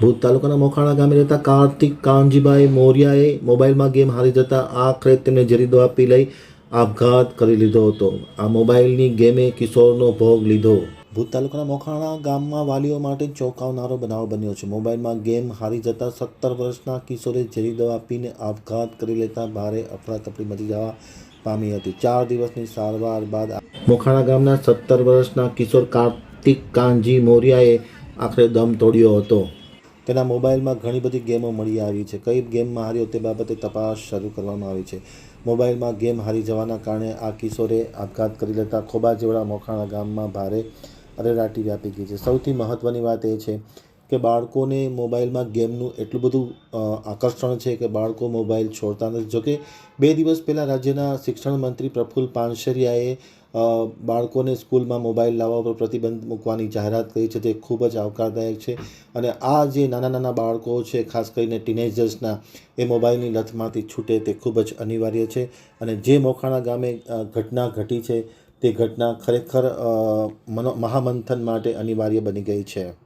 ભૂત તાલુકાના મોખાણા ગામે રહેતા કાર્તિક કાનજીભાઈ મોરિયાએ મોબાઈલમાં ગેમ હારી જતા આખરે તેમને ઝેરી દવા આપી લઈ આપઘાત કરી લીધો હતો. આ મોબાઈલની ગેમે કિશોરનો ભોગ લીધો. ભૂત તાલુકાના મોખાણા ગામમાં વાલીઓ માટે ચોંકાવનારો બનાવ બન્યો છે. મોબાઈલમાં ગેમ હારી જતા સત્તર વર્ષના કિશોરે ઝેરી દવા આપીને આપઘાત કરી લેતા ભારે અફડાતફડી મચી જવા પામી હતી. ચાર દિવસની સારવાર બાદ મોખાણા ગામના સત્તર વર્ષના કિશોર કાર્તિક કાનજી મોરિયાએ આખરે દમ તોડ્યો હતો. તેના મોબાઈલમાં ઘણી બધી ગેમો મળી આવી છે. કઈ ગેમમાં હાર્યો તે બાબતે તપાસ શરૂ કરવામાં આવી છે. મોબાઈલમાં ગેમ હારી જવાના કારણે આ કિશોરે આપઘાત કરી લેતા ખોબા જેવડા મોખાણા ગામમાં ભારે અરેરાટી વ્યાપી ગઈ છે. સૌથી મહત્ત્વની વાત એ છે કે બાળકોને મોબાઈલમાં ગેમનું એટલું બધું આકર્ષણ છે કે બાળકો મોબાઈલ છોડતા નથી. જોકે બે દિવસ પહેલાં રાજ્યના શિક્ષણ મંત્રી પ્રફુલ પાનસરિયાએ અ, બાળકોને સ્કૂલમાં મોબાઈલ લાવવા પર પ્રતિબંધ મૂકવાની જાહેરાત કરી છે, તે ખૂબ જ આવકારદાયક છે. અને આ જે નાના નાના બાળકો છે, ખાસ કરીને ટીનેજર્સના, એ મોબાઈલની લથમાંથી છૂટે તે ખૂબ જ અનિવાર્ય છે. અને જે મોખાણા ગામે ઘટના ઘટી છે, તે ઘટના ખરેખર મનો, મહામંથન માટે અનિવાર્ય બની ગઈ છે.